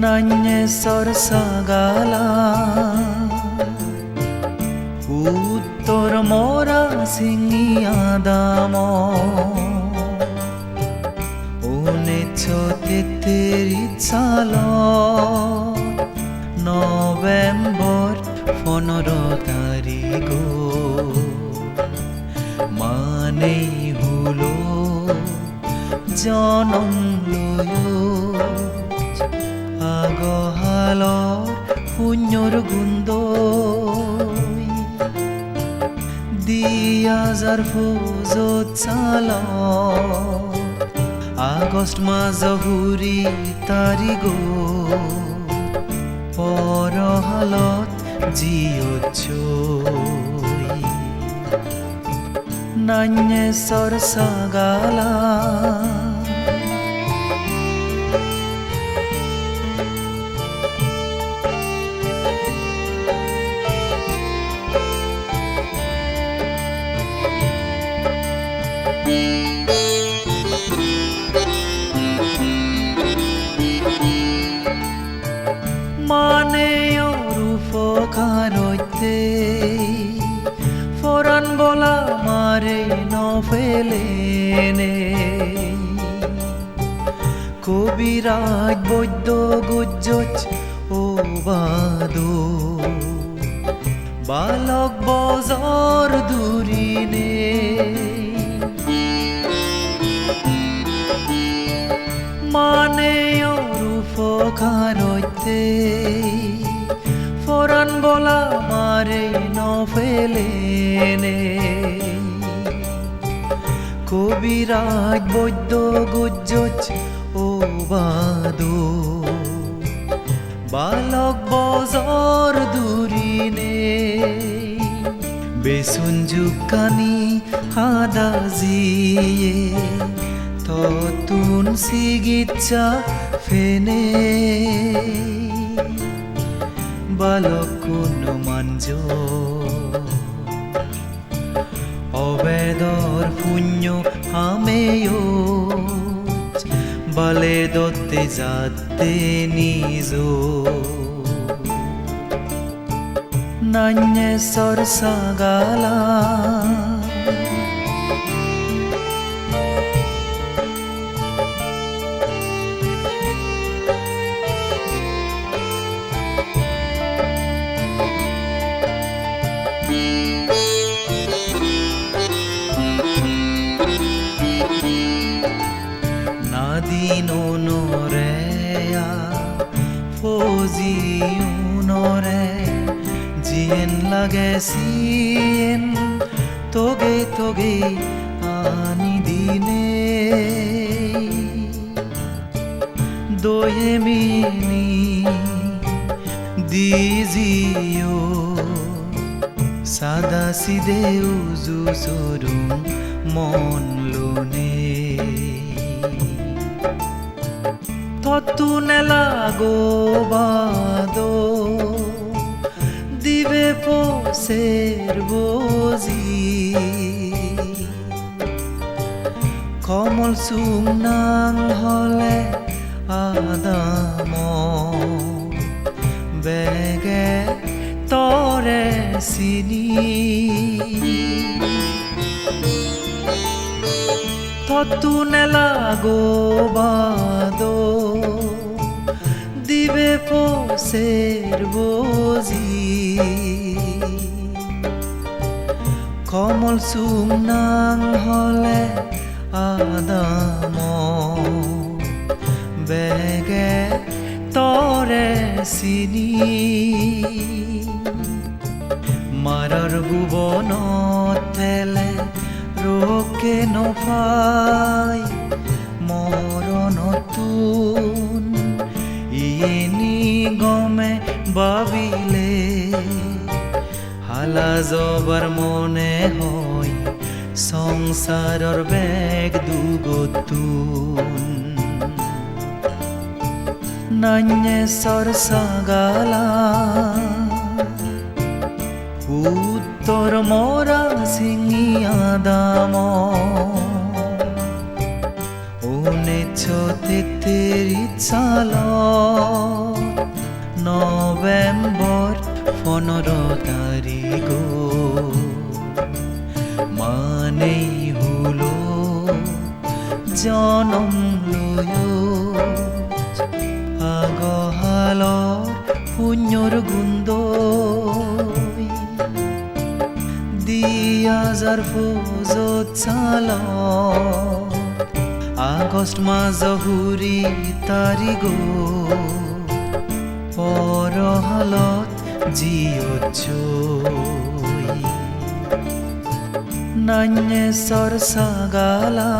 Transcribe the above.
Nanye সরসাগালা উত্তর মোরা সিংয়াদাম উনিশশো তেত্রিশ নভেম্বর শূন্যৰ গোন্ধ দিয়াজাৰ ফুজত চাল। আগষ্ট মাজ ঘূৰি তাৰিখ পৰহালত জিয়ত নান্যে চৰচাগালা রূপকারতে ফরান বলা মারে ন। ফেলে কবিরাজ বৈদ্য গুজ্জচ ও বাদো বালক বজর দূরিনে বলা মারে নফেলেনে। কবিরাজ বৈদ্য গুজ্জচ ও বাদো। বালক, বজর দূরিনে। বেসুন জুকানি হাদা জিয়ে। ততুন চিকিৎসা ফেনে। বালক কোনো মাঞ্জ অবেদর পুণ্য আমেয় বালে দত্তে যাতে নিজ নান্যে সরসাগালা nadin fozi unore jien lage sien toge toge ani dine doye mini dizio সাদা সিদে উজু সরুম মন লোনে ততু নেলাগো বাদো, দিবে পোসের বজি। কমল সুনাং হলে আদাম, বেগে তরে চিনি ততু নেলাগো বাদো পোসের বজি। কমল সুনাং হলে আদাম। বেগে তরে চিনি মারার ভুবনত তেলে রোকে নফাই মরণতুন ইয়েনি গমে বাবিলে, হালা জবার মনে হয় সংসারর বেগ দুগতুন। নান্যে সরসাগালা উত্তর মোরা সিংয়াদাম উনিশ তেত্তেৰি চাল নৱেম্বৰ পোন্ধৰ তাৰিখ মানেই হলো জনম লৈও আগহালৰ পুণ্যৰ গুন্দ দিয়াজাৰ ফৌজত চাল আগষ্ট মাজ হুৰি তাৰিখ পৰহালত জিয়ত নান্যেশ্বৰ চাগালা